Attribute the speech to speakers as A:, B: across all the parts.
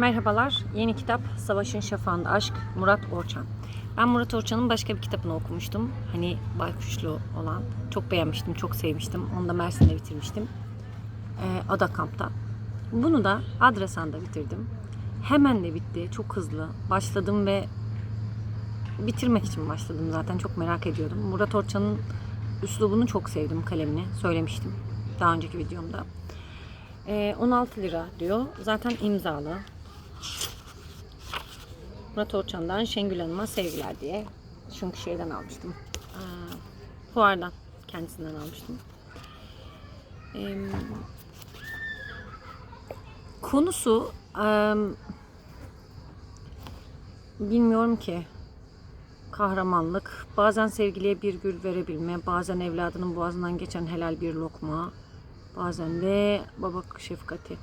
A: Merhabalar. Yeni kitap Savaşın Şafağında Aşk Murat Orçan. Ben Murat Orçan'ın başka bir kitabını okumuştum. Hani baykuşlu olan. Çok beğenmiştim, çok sevmiştim. Onu da Mersin'de bitirmiştim. Ee, Ada Kamp'ta. Bunu da Adrasan'da bitirdim. Hemen de bitti. Çok hızlı. Başladım ve bitirmek için başladım zaten. Çok merak ediyordum. Murat Orçan'ın üslubunu çok sevdim kalemini. Söylemiştim daha önceki videomda. Ee, 16 lira diyor. Zaten imzalı. Murat Orçan'dan Şengül Hanım'a sevgiler diye. Çünkü şeyden almıştım. Aa, fuardan. Kendisinden almıştım. Ee, konusu em, bilmiyorum ki kahramanlık, bazen sevgiliye bir gül verebilme, bazen evladının boğazından geçen helal bir lokma, bazen de baba şefkati.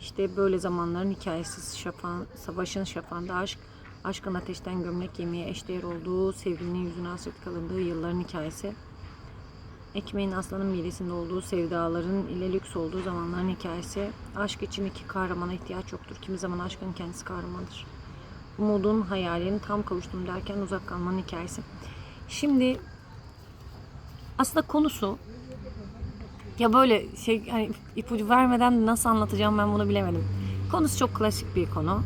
A: İşte böyle zamanların hikayesi şafan, savaşın şafağında aşk, aşkın ateşten gömlek yemeye eşdeğer olduğu, sevgilinin yüzüne hasret kalındığı yılların hikayesi. Ekmeğin aslanın midesinde olduğu, sevdaların ile lüks olduğu zamanların hikayesi. Aşk için iki kahramana ihtiyaç yoktur. Kimi zaman aşkın kendisi kahramandır. Umudun, hayalin tam kavuştum derken uzak kalmanın hikayesi. Şimdi aslında konusu ya böyle şey hani ipucu vermeden nasıl anlatacağım ben bunu bilemedim. Konusu çok klasik bir konu.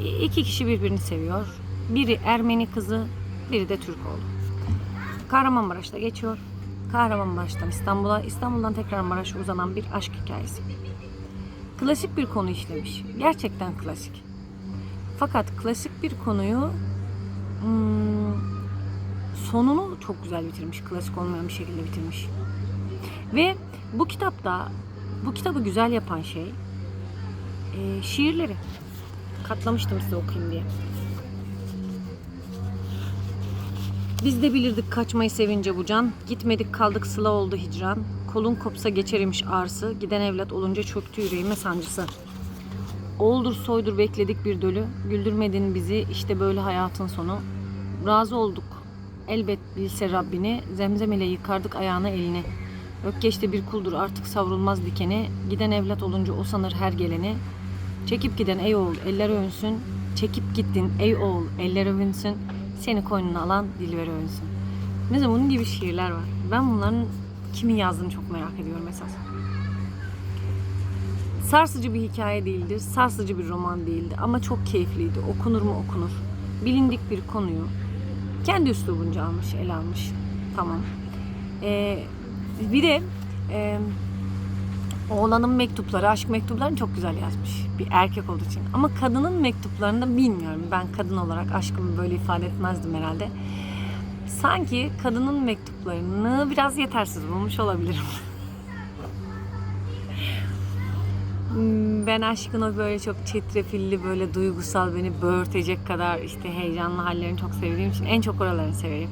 A: İki kişi birbirini seviyor. Biri Ermeni kızı, biri de Türk oğlu. Kahramanmaraş'ta geçiyor. Kahramanmaraş'tan İstanbul'a, İstanbul'dan tekrar Maraş'a uzanan bir aşk hikayesi. Klasik bir konu işlemiş. Gerçekten klasik. Fakat klasik bir konuyu hmm, sonunu çok güzel bitirmiş. Klasik olmayan bir şekilde bitirmiş. Ve bu kitapta bu kitabı güzel yapan şey e, şiirleri. Katlamıştım size okuyayım diye. Biz de bilirdik kaçmayı sevince bu can. Gitmedik kaldık sıla oldu hicran. Kolun kopsa geçerimiş arsı. Giden evlat olunca çöktü yüreğime sancısı. Oğuldur soydur bekledik bir dölü. Güldürmedin bizi işte böyle hayatın sonu. Razı olduk elbet bilse Rabbini. Zemzem ile yıkardık ayağına elini. Ökkeşte bir kuldur artık savrulmaz dikeni. Giden evlat olunca o sanır her geleni. Çekip giden ey oğul eller övünsün. Çekip gittin ey oğul eller övünsün. Seni koynuna alan dilver övünsün. Mesela bunun gibi şiirler var. Ben bunların kimin yazdığını çok merak ediyorum esas. Sarsıcı bir hikaye değildir, sarsıcı bir roman değildi ama çok keyifliydi. Okunur mu okunur. Bilindik bir konuyu kendi üslubunca almış, ele almış. Tamam. Ee, bir de e, oğlanın mektupları, aşk mektuplarını çok güzel yazmış. Bir erkek olduğu için. Ama kadının mektuplarını bilmiyorum. Ben kadın olarak aşkımı böyle ifade etmezdim herhalde. Sanki kadının mektuplarını biraz yetersiz bulmuş olabilirim. Ben aşkın o böyle çok çetrefilli, böyle duygusal, beni böğürtecek kadar işte heyecanlı hallerini çok sevdiğim için en çok oralarını severim.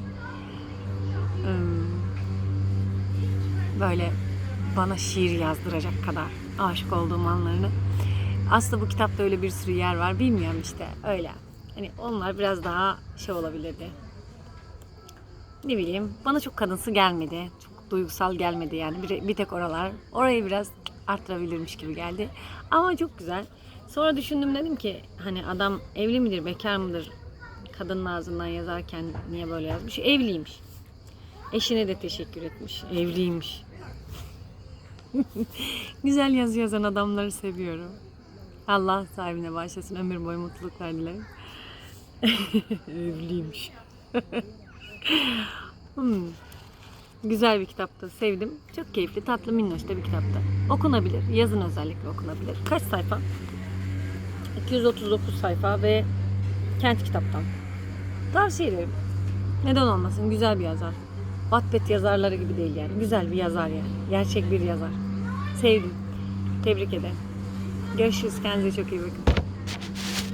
A: Böyle bana şiir yazdıracak kadar aşık olduğum anlarını. Aslında bu kitapta öyle bir sürü yer var. Bilmiyorum işte öyle. Hani onlar biraz daha şey olabilirdi. Ne bileyim bana çok kadınsı gelmedi. Çok duygusal gelmedi yani. Bir, bir tek oralar. Orayı biraz arttırabilirmiş gibi geldi. Ama çok güzel. Sonra düşündüm dedim ki hani adam evli midir, bekar mıdır? Kadının ağzından yazarken niye böyle yazmış? Evliymiş. Eşine de teşekkür etmiş. Evliymiş. Güzel yazı yazan adamları seviyorum. Allah sahibine bağışlasın. Ömür boyu mutluluklar dilerim. Evliymiş. hmm. Güzel bir kitaptı. Sevdim. Çok keyifli, tatlı, minnoş bir kitaptı. Okunabilir. Yazın özellikle okunabilir. Kaç sayfa? 239 sayfa ve Kent kitaptan. Tavsiye ederim. Neden olmasın? Güzel bir yazar. Wattpad yazarları gibi değil yani. Güzel bir yazar yani. Gerçek bir yazar. Sevdim. Tebrik ederim. Görüşürüz. Kendinize çok iyi bakın.